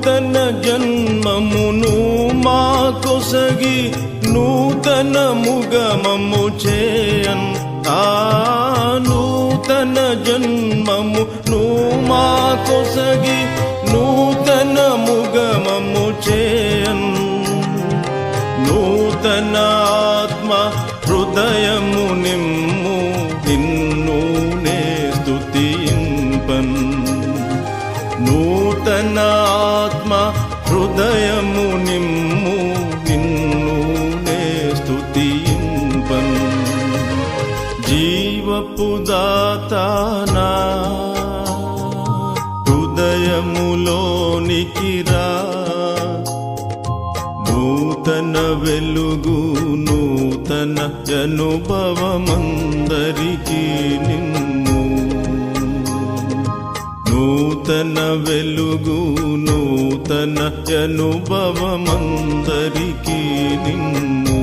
నూతన జన్మమును మా కొసగి నూతన ముగమము చేయన్ ఆ నూతన జన్మము నూ మా కొసగి నూతన ముగమము చేయన్ నూతన ఆత్మ హృదయము నిమ్ము నిన్ను నే స్తుతింపన్ నూతన హృదయము నిమ్ము నిన్ను నే స్తుతింపన్. జీవపు దాతానా హృదయములోనికి రా నూతన వెలుగు నూతన జనుభవమందరికీ నూతన వెలుగు నూతన అనుభవమందరికీ నిన్ను.